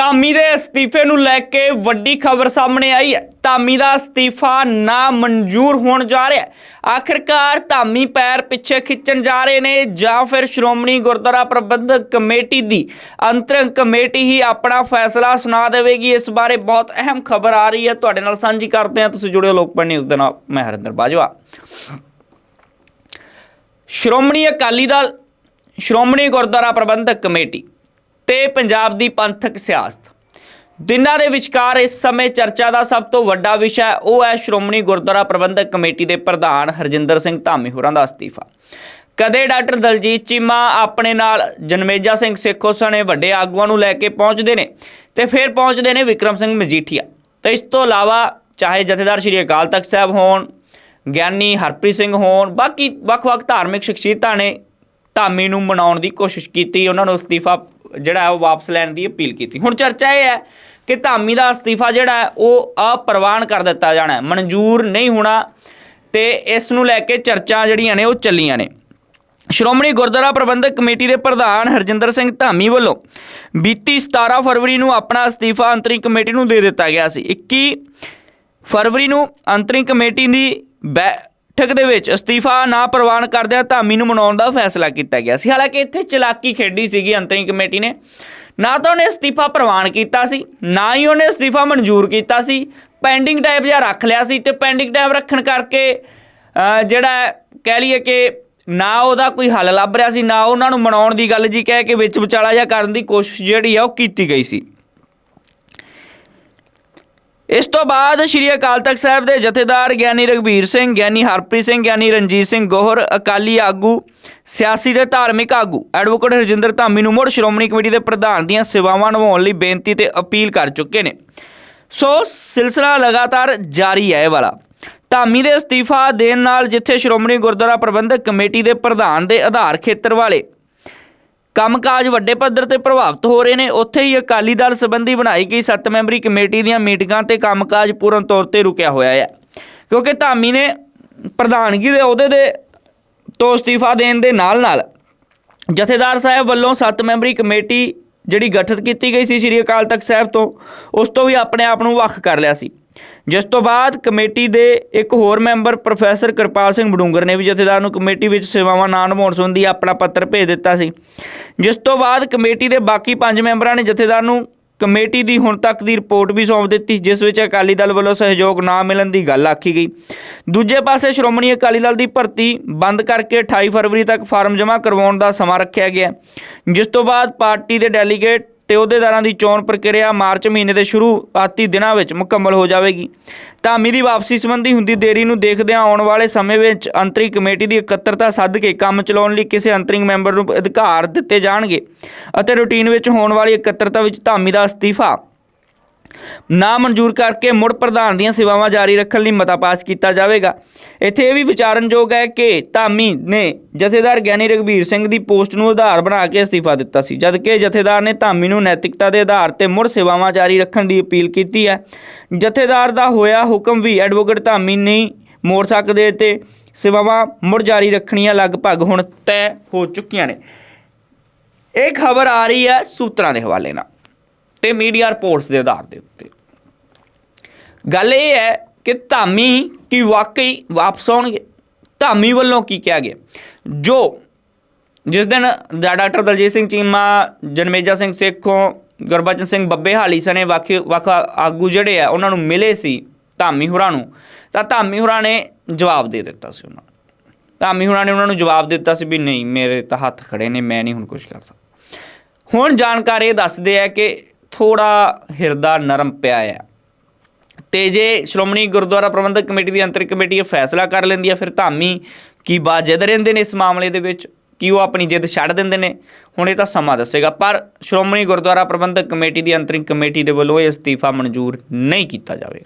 ਧਾਮੀ ਦੇ ਅਸਤੀਫੇ ਨੂੰ ਲੈ ਕੇ ਵੱਡੀ ਖਬਰ ਸਾਹਮਣੇ ਆਈ ਹੈ। ਧਾਮੀ ਦਾ ਅਸਤੀਫਾ ਨਾ ਮਨਜ਼ੂਰ ਹੋਣ ਜਾ ਰਿਹਾ ਹੈ। ਆਖਿਰਕਾਰ ਧਾਮੀ ਪੈਰ ਪਿੱਛੇ ਖਿੱਚਣ ਜਾ ਰਹੇ ਨੇ ਜਾਂ ਫਿਰ ਸ਼੍ਰੋਮਣੀ ਗੁਰਦੁਆਰਾ ਪ੍ਰਬੰਧਕ ਕਮੇਟੀ ਦੀ ਅੰਤਰਿਮ ਕਮੇਟੀ ਹੀ ਆਪਣਾ ਫੈਸਲਾ ਸੁਣਾ ਦੇਵੇਗੀ। ਇਸ ਬਾਰੇ ਬਹੁਤ ਅਹਿਮ ਖਬਰ ਆ ਰਹੀ ਹੈ। ਤੁਹਾਡੇ ਨਾਲ ਸਾਂਝੀ ਕਰਦੇ ਹਾਂ। ਤੁਸੀਂ ਜੁੜਿਓ ਲੋਕਪਾਲ ਨਿਊਜ਼ ਦੇ ਨਾਲ। ਮੈਂ ਹਰਿੰਦਰ ਬਾਜਵਾ। ਸ਼੍ਰੋਮਣੀ ਅਕਾਲੀ ਦਲ, ਸ਼੍ਰੋਮਣੀ ਗੁਰਦੁਆਰਾ ਪ੍ਰਬੰਧਕ ਕਮੇਟੀ ਤੇ ਪੰਜਾਬ ਦੀ ਪੰਥਕ ਸਿਆਸਤ। ਦਿਨਾਂ ਦੇ ਵਿਚਕਾਰ ਇਸ ਸਮੇਂ ਚਰਚਾ ਦਾ ਸਭ ਤੋਂ ਵੱਡਾ ਵਿਸ਼ਾ ਉਹ ਹੈ ਸ਼੍ਰੋਮਣੀ ਗੁਰਦੁਆਰਾ ਪ੍ਰਬੰਧਕ ਕਮੇਟੀ ਦੇ ਪ੍ਰਧਾਨ ਹਰਜਿੰਦਰ ਸਿੰਘ ਧਾਮੀ ਹੋਰਾਂ ਦਾ ਅਸਤੀਫਾ। ਕਦੇ ਡਾਕਟਰ ਦਲਜੀਤ ਚੀਮਾ ਆਪਣੇ ਨਾਲ ਜਨਮੇਜਾ ਸਿੰਘ ਸੇਖੋ ਸਣੇ ਵੱਡੇ ਆਗੂਆਂ ਨੂੰ ਲੈ ਕੇ ਪਹੁੰਚਦੇ ਨੇ ਤੇ ਫਿਰ ਪਹੁੰਚਦੇ ਨੇ ਵਿਕਰਮ ਸਿੰਘ ਮਜੀਠੀਆ। ਤੇ ਇਸ ਤੋਂ ਇਲਾਵਾ ਚਾਹੇ ਜਥੇਦਾਰ ਸ਼੍ਰੀ ਅਕਾਲ ਤਖਤ ਸਾਹਿਬ ਹੋਣ, ਗਿਆਨੀ ਹਰਪ੍ਰੀਤ ਸਿੰਘ ਹੋਣ, ਬਾਕੀ ਵੱਖ-ਵੱਖ ਧਾਰਮਿਕ ਸ਼ਖਸੀਅਤਾਂ ਨੇ ਧਾਮੀ ਨੂੰ ਮਨਾਉਣ ਦੀ ਕੋਸ਼ਿਸ਼ ਕੀਤੀ, ਉਹਨਾਂ ਨੂੰ ਅਸਤੀਫਾ ਜਿਹੜਾ ਉਹ ਵਾਪਸ ਲੈਣ ਦੀ ਅਪੀਲ ਕੀਤੀ। ਹੁਣ ਚਰਚਾ ਇਹ ਹੈ ਕਿ ਧਾਮੀ ਦਾ ਅਸਤੀਫਾ ਜਿਹੜਾ ਉਹ ਅਪਰਵਾਨ ਕਰ ਦਿੱਤਾ ਜਾਣਾ ਮਨਜ਼ੂਰ ਨਹੀਂ ਹੋਣਾ ਤੇ ਇਸ ਨੂੰ ਲੈ ਕੇ ਚਰਚਾ ਜਿਹੜੀਆਂ ਨੇ ਉਹ ਚੱਲੀਆਂ ਨੇ। ਸ਼੍ਰੋਮਣੀ ਗੁਰਦੁਆਰਾ ਪ੍ਰਬੰਧਕ ਕਮੇਟੀ ਦੇ ਪ੍ਰਧਾਨ ਹਰਜਿੰਦਰ ਸਿੰਘ ਧਾਮੀ ਵੱਲੋਂ ਬੀਤੀ 17 ਫਰਵਰੀ ਨੂੰ ਆਪਣਾ ਅਸਤੀਫਾ ਅੰਤਰਿਮ ਕਮੇਟੀ ਨੂੰ ਦੇ ਦਿੱਤਾ ਗਿਆ ਸੀ। 21 ਫਰਵਰੀ ਨੂੰ ਅੰਤਰਿਮ ਕਮੇਟੀ ਦੀ ਬੈਠਕ ਦੇ ਵਿੱਚ ਅਸਤੀਫਾ ਨਾ ਪ੍ਰਵਾਨ ਕਰਦਿਆਂ ਧਾਮੀ ਨੂੰ ਮਨਾਉਣ ਦਾ ਫੈਸਲਾ ਕੀਤਾ ਗਿਆ ਸੀ। ਹਾਲਾਂਕਿ ਇੱਥੇ ਚਲਾਕੀ ਖੇਡੀ ਸੀਗੀ, ਅੰਤਰਿਮ ਕਮੇਟੀ ਨੇ। ਨਾ ਤਾਂ ਉਹਨੇ ਅਸਤੀਫਾ ਪ੍ਰਵਾਨ ਕੀਤਾ ਸੀ, ਨਾ ਹੀ ਉਹਨੇ ਅਸਤੀਫਾ ਮਨਜ਼ੂਰ ਕੀਤਾ ਸੀ। ਪੈਂਡਿੰਗ ਟਾਈਪ ਜਿਹਾ ਰੱਖ ਲਿਆ ਸੀ ਤੇ ਪੈਂਡਿੰਗ ਟਾਈਪ ਰੱਖਣ ਕਰਕੇ ਜਿਹੜਾ ਕਹਿ ਲਈਏ ਕਿ ਨਾ ਉਹਦਾ ਕੋਈ ਹੱਲ ਲੱਭ ਰਿਹਾ ਸੀ, ਨਾ ਉਹਨਾਂ ਨੂੰ ਮਨਾਉਣ ਦੀ ਗੱਲ ਜੀ ਕਹਿ ਕੇ ਵਿੱਚ ਵਿਚਾਲਾ ਜਿਹਾ ਕਰਨ ਦੀ ਕੋਸ਼ਿਸ਼ ਜਿਹੜੀ ਆ ਉਹ ਕੀਤੀ ਗਈ ਸੀ। ਇਸ ਤੋਂ ਬਾਅਦ ਸ਼੍ਰੀ ਅਕਾਲ ਤਖਤ ਸਾਹਿਬ ਦੇ ਜਥੇਦਾਰ ਗਿਆਨੀ ਰਗਵੀਰ ਸਿੰਘ, ਗਿਆਨੀ ਹਰਪ੍ਰੀਤ ਸਿੰਘ, ਗਿਆਨੀ ਰਣਜੀਤ ਸਿੰਘ ਗੋਹਰ, ਅਕਾਲੀ ਆਗੂ, ਸਿਆਸੀ ਤੇ ਧਾਰਮਿਕ ਆਗੂ, ਐਡਵੋਕੇਟ ਰਜਿੰਦਰ ਧਾਮੀ ਨੂੰ ਮੁੜ ਸ਼੍ਰੋਮਣੀ ਕਮੇਟੀ ਦੇ ਪ੍ਰਧਾਨ ਦੀਆਂ ਸੇਵਾਵਾਂ ਨਿਭਾਉਣ ਲਈ ਬੇਨਤੀ ਤੇ ਅਪੀਲ ਕਰ ਚੁੱਕੇ ਨੇ। ਸੋ ਸਿਲਸਿਲਾ ਲਗਾਤਾਰ ਜਾਰੀ ਹੈ ਇਹ ਵਾਲਾ। ਧਾਮੀ ਦੇ ਅਸਤੀਫਾ ਦੇਣ ਨਾਲ ਜਿੱਥੇ ਸ਼੍ਰੋਮਣੀ ਗੁਰਦੁਆਰਾ ਪ੍ਰਬੰਧਕ ਕਮੇਟੀ ਦੇ ਪ੍ਰਧਾਨ ਦੇ ਆਧਾਰ ਖੇਤਰ ਵਾਲੇ ਕੰਮਕਾਜ ਵੱਡੇ ਪੱਧਰ ਤੇ ਪ੍ਰਭਾਵਿਤ ਹੋ ਰਹੇ ਨੇ। ਉੱਥੇ ਹੀ ਅਕਾਲੀ ਦਲ ਸੰਬੰਧੀ ਬਣਾਈ ਗਈ 7 ਮੈਂਬਰੀ ਕਮੇਟੀ ਦੀਆਂ ਮੀਟਿੰਗਾਂ ਤੇ ਕੰਮਕਾਜ ਪੂਰਨ ਤੌਰ ਤੇ ਰੁਕਿਆ ਹੋਇਆ ਹੈ। ਕਿਉਂਕਿ ਧਾਮੀ ਨੇ ਪ੍ਰਧਾਨਗੀ ਦੇ ਅਹੁਦੇ ਦੇ ਤੋਂ ਅਸਤੀਫਾ ਦੇਣ ਦੇ ਨਾਲ-ਨਾਲ ਜਥੇਦਾਰ ਸਾਹਿਬ ਵੱਲੋਂ 7 ਮੈਂਬਰੀ ਕਮੇਟੀ ਜਿਹੜੀ ਗਠਿਤ ਕੀਤੀ ਗਈ ਸੀ ਸ੍ਰੀ ਅਕਾਲ ਤਖਤ ਸਾਹਿਬ ਤੋਂ, ਉਸ ਤੋਂ ਵੀ ਆਪਣੇ ਆਪ ਨੂੰ ਵੱਖ ਕਰ ਲਿਆ ਸੀ। ਜਿਸ ਤੋਂ ਬਾਅਦ ਕਮੇਟੀ ਦੇ ਇੱਕ ਹੋਰ ਮੈਂਬਰ ਪ੍ਰੋਫੈਸਰ ਕਿਰਪਾਲ ਸਿੰਘ ਬਡੂੰਗਰ ਨੇ ਵੀ ਜਥੇਦਾਰ ਨੂੰ ਕਮੇਟੀ ਵਿੱਚ ਸੇਵਾਵਾਂ ਨਾ ਨਿਭਾਉਣ ਸੰਬੰਧੀ ਆਪਣਾ ਪੱਤਰ ਭੇਜ ਦਿੱਤਾ ਸੀ। ਜਿਸ ਤੋਂ ਬਾਅਦ ਕਮੇਟੀ ਦੇ ਬਾਕੀ ਪੰਜ ਮੈਂਬਰਾਂ ਨੇ ਜਥੇਦਾਰ ਨੂੰ ਕਮੇਟੀ ਦੀ ਹੁਣ ਤੱਕ ਦੀ ਰਿਪੋਰਟ ਵੀ ਸੌਂਪ ਦਿੱਤੀ, ਜਿਸ ਵਿੱਚ ਅਕਾਲੀ ਦਲ ਵੱਲੋਂ ਸਹਿਯੋਗ ਨਾ ਮਿਲਣ ਦੀ ਗੱਲ ਆਖੀ ਗਈ। ਦੂਜੇ ਪਾਸੇ ਸ਼੍ਰੋਮਣੀ ਅਕਾਲੀ ਦਲ ਦੀ ਭਰਤੀ ਬੰਦ ਕਰਕੇ 28 ਫਰਵਰੀ ਤੱਕ ਫਾਰਮ ਜਮ੍ਹਾਂ ਕਰਵਾਉਣ ਦਾ ਸਮਾਂ ਰੱਖਿਆ ਗਿਆ। ਜਿਸ ਤੋਂ ਬਾਅਦ ਪਾਰਟੀ ਦੇ ਡੈਲੀਗੇਟ ਤੇ ਅਹੁਦੇਦਾਰਾਂ ਦੀ ਚੋਣ ਪ੍ਰਕਿਰਿਆ ਮਾਰਚ ਮਹੀਨੇ ਦੇ ਸ਼ੁਰੂਆਤੀ ਦਿਨਾਂ ਵਿੱਚ ਮੁਕੰਮਲ ਹੋ ਜਾਵੇਗੀ। ਧਾਮੀ ਦੀ ਵਾਪਸੀ ਸੰਬੰਧੀ ਹੁੰਦੀ ਦੇਰੀ ਨੂੰ ਦੇਖਦਿਆਂ ਆਉਣ ਵਾਲੇ ਸਮੇਂ ਵਿੱਚ ਅੰਤਰੀ ਕਮੇਟੀ ਦੀ ਇਕੱਤਰਤਾ ਸੱਦ ਕੇ ਕੰਮ ਚਲਾਉਣ ਲਈ ਕਿਸੇ ਅੰਤਰਿੰਗ ਮੈਂਬਰ ਨੂੰ ਅਧਿਕਾਰ ਦਿੱਤੇ ਜਾਣਗੇ ਅਤੇ ਰੂਟੀਨ ਵਿੱਚ ਹੋਣ ਵਾਲੀ ਇਕੱਤਰਤਾ ਵਿੱਚ ਧਾਮੀ ਦਾ ਅਸਤੀਫਾ ਨਾ ਮਨਜ਼ੂਰ ਕਰਕੇ ਮੁੜ ਪ੍ਰਧਾਨ ਦੀਆਂ ਸੇਵਾਵਾਂ ਜਾਰੀ ਰੱਖਣ ਲਈ ਮਤਾ ਪਾਸ ਕੀਤਾ ਜਾਵੇਗਾ। ਇੱਥੇ ਇਹ ਵੀ ਵਿਚਾਰਨਯੋਗ ਹੈ ਕਿ ਧਾਮੀ ਨੇ ਜਥੇਦਾਰ ਗਿਆਨੀ ਰਗਵੀਰ ਸਿੰਘ ਦੀ ਪੋਸਟ ਨੂੰ ਆਧਾਰ ਬਣਾ ਕੇ ਅਸਤੀਫਾ ਦਿੱਤਾ ਸੀ ਜਦਕਿ ਜਥੇਦਾਰ ਨੇ ਧਾਮੀ ਨੂੰ ਨੈਤਿਕਤਾ ਦੇ ਆਧਾਰ ਤੇ ਮੁੜ ਸੇਵਾਵਾਂ ਜਾਰੀ ਰੱਖਣ ਦੀ ਅਪੀਲ ਕੀਤੀ ਹੈ। ਜਥੇਦਾਰ ਦਾ ਹੋਇਆ ਹੁਕਮ ਵੀ ਐਡਵੋਕੇਟ ਧਾਮੀ ਨਹੀਂ ਮੋੜ ਸਕਦੇ ਤੇ ਸੇਵਾਵਾਂ ਮੁੜ ਜਾਰੀ ਰੱਖਣੀਆਂ ਲਗਭਗ ਹੁਣ ਤੈਅ ਹੋ ਚੁੱਕੀਆਂ ਨੇ। ਇਹ ਖਬਰ ਆ ਰਹੀ ਹੈ ਸੂਤਰਾਂ ਦੇ ਹਵਾਲੇ ਨਾਲ। ਤੇ ਮੀਡੀਆ ਰਿਪੋਰਟਸ ਦੇ ਆਧਾਰ ਦੇ ਉੱਤੇ। ਗੱਲ ਇਹ ਹੈ ਕਿ ਧਾਮੀ ਕੀ ਵਾਕਈ ਵਾਪਸ ਆਉਣਗੇ? ਧਾਮੀ ਵੱਲੋਂ ਕੀ ਕਿਹਾ ਗਿਆ? ਜੋ ਜਿਸ ਦਿਨ ਡਾਕਟਰ ਦਲਜੀਤ ਸਿੰਘ ਚੀਮਾ, ਜਨਮੇਜਾ ਸਿੰਘ ਸੇਖੋਂ, ਗੁਰਬਚਨ ਸਿੰਘ ਬੱਬੇ ਹਾਲੀ ਸਨੇ ਵੱਖ ਵੱਖ ਆਗੂ ਜਿਹੜੇ ਆ, ਉਹਨਾਂ ਨੂੰ ਮਿਲੇ ਸੀ ਧਾਮੀ ਹੁਰਾਂ ਨੂੰ, ਤਾਂ ਧਾਮੀ ਹੁਰਾਂ ਨੇ ਜਵਾਬ ਦੇ ਦਿੱਤਾ ਸੀ ਉਹਨਾਂ ਨੂੰ। ਧਾਮੀ ਹੁਰਾਂ ਨੇ ਉਹਨਾਂ ਨੂੰ ਜਵਾਬ ਦਿੱਤਾ ਸੀ ਵੀ ਨਹੀਂ, ਮੇਰੇ ਤਾਂ ਹੱਥ ਖੜੇ ਨੇ, ਮੈਂ ਨਹੀਂ ਹੁਣ ਕੁਝ ਕਰ ਸਕਦਾ। ਹੁਣ ਜਾਣਕਾਰ ਇਹ ਦੱਸਦੇ ਆ ਕਿ ਥੋੜਾ ਹਿਰਦਾ ਨਰਮ ਪਿਆ ਆ। ਤੇ ਜੇ ਸ਼੍ਰੋਮਣੀ ਗੁਰਦੁਆਰਾ ਪ੍ਰਬੰਧਕ ਕਮੇਟੀ ਦੀ ਅੰਤਰਿਮ ਕਮੇਟੀ ਇਹ ਫੈਸਲਾ ਕਰ ਲੈਂਦੀ ਆ, ਫਿਰ ਧਾਮੀ ਕੀ ਬਾਜਦ ਰਹਿੰਦੇ ਨੇ ਇਸ ਮਾਮਲੇ ਦੇ ਵਿੱਚ? ਕੀ ਉਹ ਆਪਣੀ ਜਿੱਦ ਛੱਡ ਦਿੰਦੇ ਨੇ? ਹੁਣ ਇਹ ਤਾਂ ਸਮਾਂ ਦੱਸੇਗਾ, ਪਰ ਸ਼੍ਰੋਮਣੀ ਗੁਰਦੁਆਰਾ ਪ੍ਰਬੰਧਕ ਕਮੇਟੀ ਦੀ ਅੰਤਰਿੰਗ ਕਮੇਟੀ ਦੇ ਵੱਲੋਂ ਇਹ ਅਸਤੀਫਾ ਮਨਜ਼ੂਰ ਨਹੀਂ ਕੀਤਾ ਜਾਵੇਗਾ।